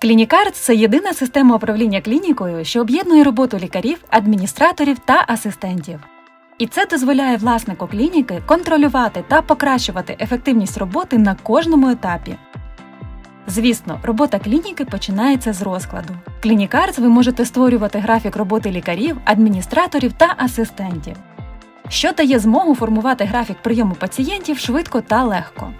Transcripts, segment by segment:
Клінікарт це єдина система управління клінікою, що об'єднує роботу лікарів, адміністраторів та асистентів. І це дозволяє власнику клініки контролювати та покращувати ефективність роботи на кожному етапі. Звісно, робота клініки починається з розкладу. В Клінікарт ви можете створювати графік роботи лікарів, адміністраторів та асистентів, що дає змогу формувати графік прийому пацієнтів швидко та легко.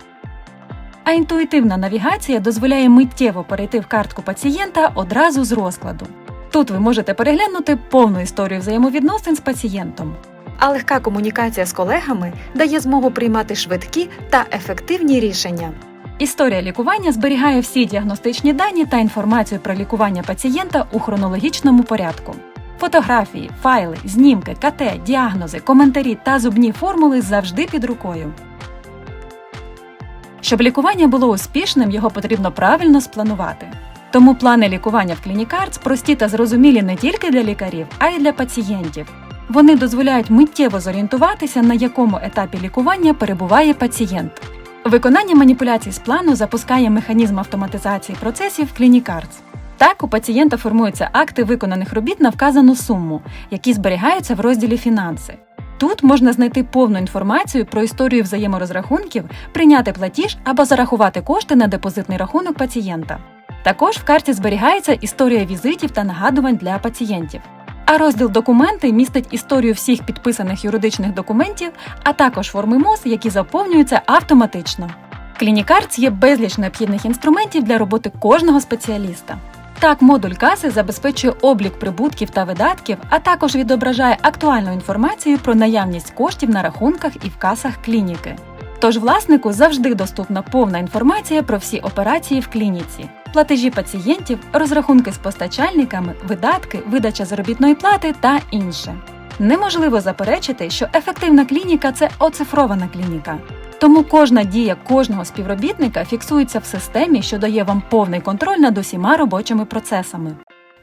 А інтуїтивна навігація дозволяє миттєво перейти в картку пацієнта одразу з розкладу. Тут ви можете переглянути повну історію взаємовідносин з пацієнтом. А легка комунікація з колегами дає змогу приймати швидкі та ефективні рішення. Історія лікування зберігає всі діагностичні дані та інформацію про лікування пацієнта у хронологічному порядку. Фотографії, файли, знімки, КТ, діагнози, коментарі та зубні формули завжди під рукою. Щоб лікування було успішним, його потрібно правильно спланувати. Тому плани лікування в Клінікардс прості та зрозумілі не тільки для лікарів, а й для пацієнтів. Вони дозволяють миттєво зорієнтуватися, на якому етапі лікування перебуває пацієнт. Виконання маніпуляцій з плану запускає механізм автоматизації процесів Клінікардс. Так, у пацієнта формуються акти виконаних робіт на вказану суму, які зберігаються в розділі Фінанси. Тут можна знайти повну інформацію про історію взаєморозрахунків, прийняти платіж або зарахувати кошти на депозитний рахунок пацієнта. Також в карті зберігається історія візитів та нагадувань для пацієнтів. А розділ документи містить історію всіх підписаних юридичних документів, а також форми МОЗ, які заповнюються автоматично. В Клінікардс є безліч необхідних інструментів для роботи кожного спеціаліста. Так, модуль каси забезпечує облік прибутків та видатків, а також відображає актуальну інформацію про наявність коштів на рахунках і в касах клініки. Тож власнику завжди доступна повна інформація про всі операції в клініці, платежі пацієнтів, розрахунки з постачальниками, видатки, видача заробітної плати та інше. Неможливо заперечити, що ефективна клініка це оцифрована клініка. Тому кожна дія кожного співробітника фіксується в системі, що дає вам повний контроль над усіма робочими процесами.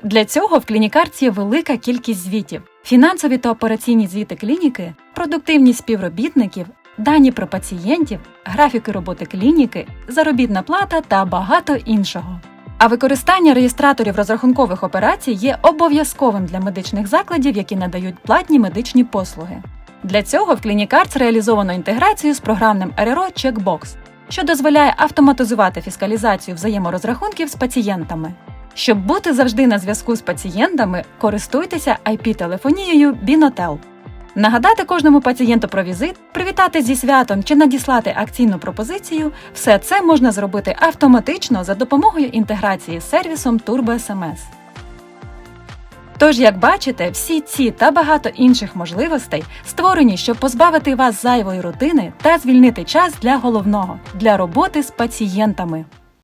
Для цього в клінікарці є велика кількість звітів: фінансові та операційні звіти клініки, продуктивність співробітників, дані про пацієнтів, графіки роботи клініки, заробітна плата та багато іншого. А використання реєстраторів розрахункових операцій є обов'язковим для медичних закладів, які надають платні медичні послуги. Для цього в Клінікарц реалізовано інтеграцію з програмним РРО Checkbox, що дозволяє автоматизувати фіскалізацію взаєморозрахунків з пацієнтами. Щоб бути завжди на зв'язку з пацієнтами, користуйтеся IP-телефонією Binotel. Нагадати кожному пацієнту про візит, привітати зі святом чи надіслати акційну пропозицію все це можна зробити автоматично за допомогою інтеграції з сервісом TurboSMS. Тож, як бачите, всі ці та багато інших можливостей створені, щоб позбавити вас зайвої рутини та звільнити час для головного для роботи з пацієнтами.